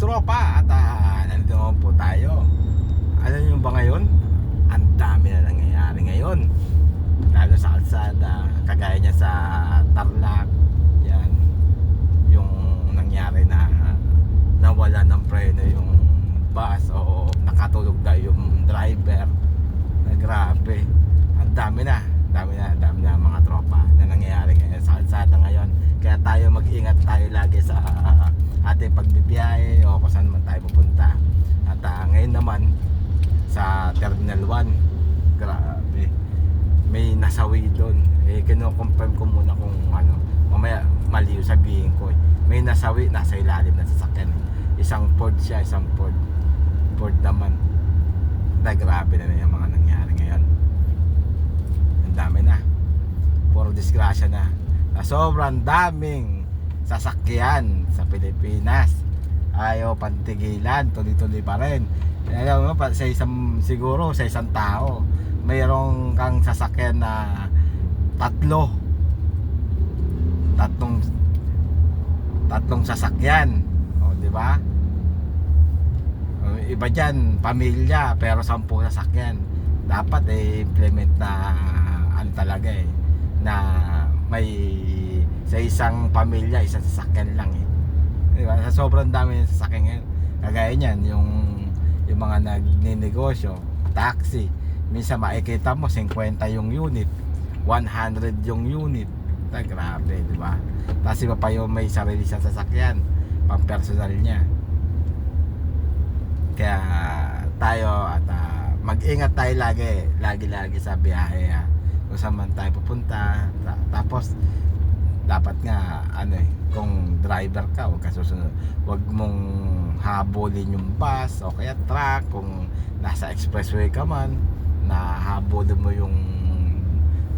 tropa at uh, nandito naman po tayo. Alam niyo ba ngayon? Ang dami na nangyayari ngayon. Lalo sa kalsada, kagaya niya sa Tarlac. Yan. Yung nangyari na nawala ng preno yung bus o nakatulog na yung driver. Na grabe. Ang dami na. Dami na, dami na mga tropa na nangyayari ngayon sa kalsada ngayon. Kaya tayo mag-ingat tayo lagi sa ating pagbibiyahe o kung saan man tayo pupunta. At ah, ngayon naman sa Terminal 1, grabe. May nasawi doon. Eh, kino-confirm ko muna kung ano, mamaya mali yung sabihin ko. eh. May nasawi, nasa ilalim na sasakyan. Isang Ford siya, isang Ford. Ford naman. Na grabe na na yung mga nangyari ngayon. Ang dami na. Puro disgrasya na. Na sobrang daming sasakyan sa Pilipinas. Ayaw pantigilan, tuloy-tuloy pa rin. Alam mo, sa isang, siguro sa isang tao, mayroong kang sasakyan na tatlo. Tatlong tatlong sasakyan. O, di ba? Iba dyan, pamilya, pero sampu sasakyan. Dapat eh, implement na ano talaga eh, na may sa isang pamilya, isang sasakyan lang eh. Di ba? Sa sobrang dami ng sasakyan ngayon. Kagaya niyan, yung, yung mga nagninegosyo, taxi, minsan makikita mo 50 yung unit, 100 yung unit. Ta, grabe, di ba? Tapos iba pa yung may sarili siyang sasakyan, pang personal niya. Kaya tayo at ah, mag-ingat tayo lagi, lagi-lagi sa biyahe ha. Kung saan man tayo pupunta. Ta- tapos dapat nga ano eh, kung driver ka, huwag ka susunod. Huwag mong habulin yung bus o kaya truck kung nasa expressway ka man na habulin mo yung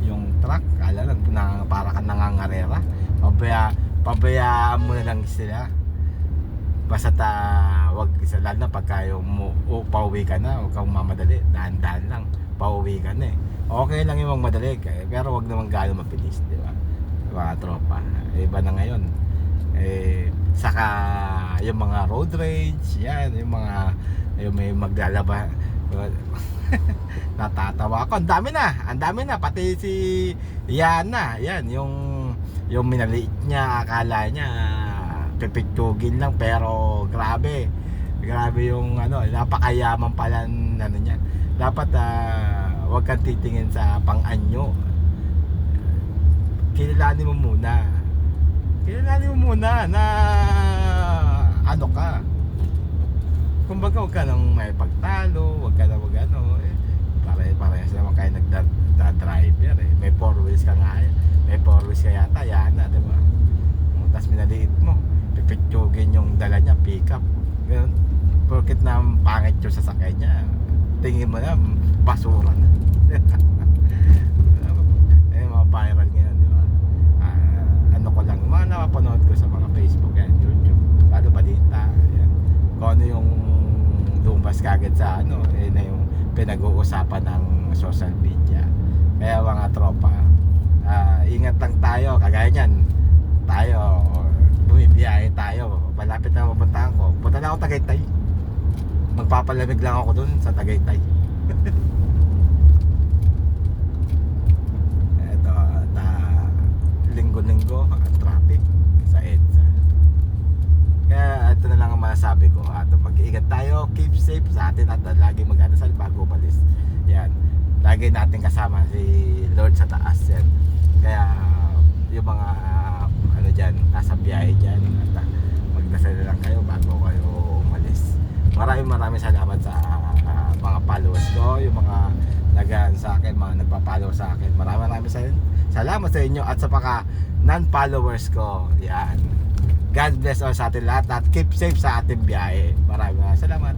yung truck, kala lang na para ka nangangarera. Pabaya, pabayaan mo na lang sila. Basta ta, wag isa lalo na pagka yung mo, o, pauwi ka na, huwag kang mamadali, dahan-dahan lang, pauwi ka na eh. Okay lang yung magmadali, pero wag naman gano'ng mabilis, di ba? Mga tropa, iba na ngayon. Eh, saka yung mga road rage, yan, yung mga, yung may maglalaba, natatawa ako. Ang dami na, ang dami na. Pati si Yana, yan, yung yung minaliit niya, akala niya pipitsugin lang pero grabe. Grabe yung ano, napakayaman pala ano niya. Dapat ah, wag kang titingin sa pang-anyo. Kilalanin mo muna. Kilalanin mo muna na ano ka. Kumbaga huwag ka nang may pagtalo, huwag ka na wag ano, eh, pare parehas naman kayo nagda-driver eh. May four wheels ka nga, eh. may four wheels ka yata, yan na, di ba? Tapos minaliit mo, pipitsugin yung dala niya, pick up. Ganun. Porkit na pangit yung sasakay niya, tingin mo na, basura na. eh, mga viral ngayon, di ba? Ah, ano ko lang, mga napapanood ko sa mga Facebook yan, YouTube, lalo balita, yan. Kung ano yung kagad sa ano, eh na yung pinag-uusapan ng social media. Kaya mga tropa, ah, ingat lang tayo, kagaya niyan, tayo, bumibiyahe tayo, malapit na mapuntahan ko, punta na ako Tagaytay. Magpapalamig lang ako dun sa Tagaytay. Ito, at ah, linggo-linggo, ang traffic sa EDSA. Kaya ito na lang ang masasabi ko at mag-iingat tayo, keep safe sa atin at lagi magdadasal bago umalis. Yan. Lagi natin kasama si Lord sa taas yan. Kaya yung mga ah, ano dyan, nasa biyahe dyan at ah, magdasal lang kayo bago kayo umalis. Maraming maraming salamat sa ah, mga followers ko, yung mga nagaan sa akin, mga nagpa-follow sa akin. Maraming maraming sal- salamat sa inyo at sa paka non-followers ko. Yan. God bless all sa atin lahat at keep safe sa ating biyahe. Maraming salamat.